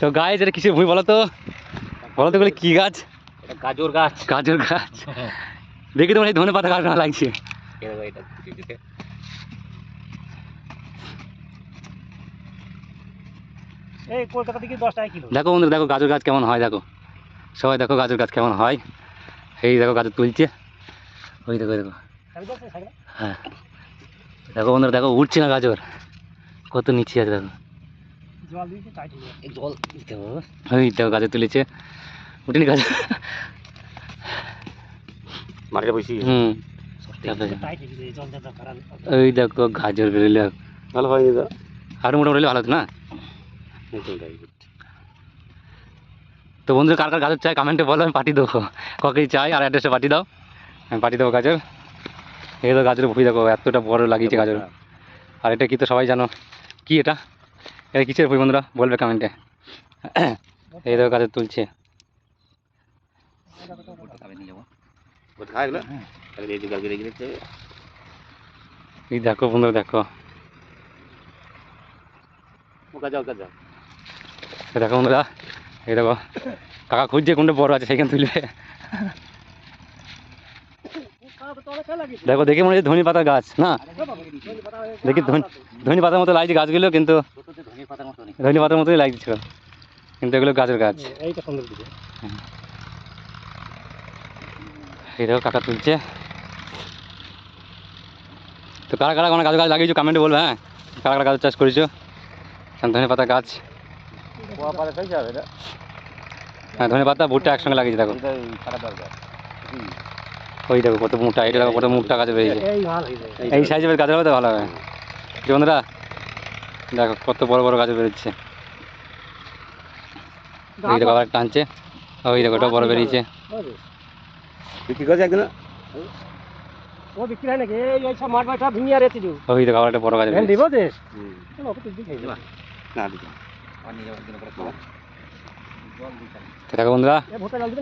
তো গাছ এটা কিসের ভূমি বলো তো বলো তো বলে কি গাছ? গাজর গাছ। গাজর গাছ। দেখি তোমার এই ধনে পাতা গাছ না লাগছে। দেখো এটা দিতে এই কলকাতা থেকে দশ টাকা কিলো। দেখো বন্ধুরা দেখো গাজর গাছ কেমন হয় দেখো। সবাই দেখো গাজর গাছ কেমন হয়। এই দেখো গাজর তুলছে। ওই দেখো দেখো। হ্যাঁ। দেখো বন্ধুরা দেখো উঠছে না গাজর। কত নিচে আছে দেখো জল হয়ে দিতে হবে। ওই দেখো গাজর তুলেছে। উঠেনি গাজর মাটিতে বসি। হুম। হয়ে গেছে দাদা ওই দেখো গাজর বেরোলে। ভালো হয়নি তো? আরও মোটামুটি ভালো হতো না? তো বন্ধুরা কার কার গাজর চাই কমেন্টে বলো আমি পাঠিয়ে দেবো। ককেই চাই আর অ্যাড্রেসে পাঠিয়ে দাও। আমি পাঠিয়ে দেবো গাজর। এই তো গাজরের ভুই দেখো এতটা বড় লাগিয়েছে গাজর। আর এটা কি তো সবাই জানো? কি এটা? এটা কিসের ভুই বন্ধুরা? বলবে কমেন্টে এই দেখো গাজর তুলছে। এই দেখো বন্ধুরা দেখো। দেখো বন্ধুরা এই দেখো। কাকা খুঁজছে কোনটা বড় আছে সেইখানে তুলবে। দেখো, দেখে মনে হচ্ছে ধনী পাতা গাছ, না? দেখি ধনী পাতার মতো লাগছে গাছগুলো, কিন্তু ধনে পাতার পাতার মতোই লাগছিল কিন্তু এগুলো গাছের গাছ। সুন্দর এই দেখো, কাকা তুলছে। তো কারা কারা কোনো গাছ গাছ লাগিয়েছো কমেন্টে বলবে হ্যাঁ? কারা কারা গাছ চাষ করেছ? ধনে পাতা গাছ। হ্যাঁ ধনে পাতা, ভুট্টা একসঙ্গে লাগিয়েছে, দেখো। ওই দেখো কত মোটা এটা দেখো কত মোটা গাছ বেরিয়েছে। এই ভালো হয়ে যায় এই সাইজের গাছ হবে তো ভালো হবে। বন্ধুরা দেখো কত বড় বড় গাছ বেরোচ্ছে ওই দেখো আবার টানছে। ওই দেখো ওটা বড় বেরিয়েছে। বিক্রি করছে একদিন? ও বিক্রি হয় নাকি? এই এই সব মাঠ বাটা ভিঙিয়ে রেখে দিও ওই দেখো আবার একটা বড় গাছ তুই দিকে না দিতে দেখো বন্ধুরা,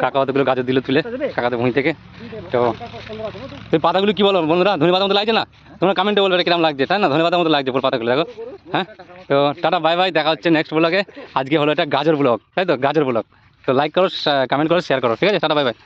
কাকা অতগুলো গাজর দিল তুলে কাকাতে ভূমি থেকে। তো তুই পাতাগুলো কি বলো বন্ধুরা? ধনে পাতা মতো লাগছে না? তোমরা কমেন্টে বলবে কিরম লাগছে, তাই না? ধনে পাতার মতো লাগছে পাতাগুলো, দেখো। হ্যাঁ? তো টাটা বাই বাই দেখা হচ্ছে নেক্সট ব্লগে আজকে হলো এটা গাজর ব্লগ তাই তো? গাজর ব্লগ তো লাইক করো কমেন্ট করো শেয়ার করো, ঠিক আছে? Tata bye bye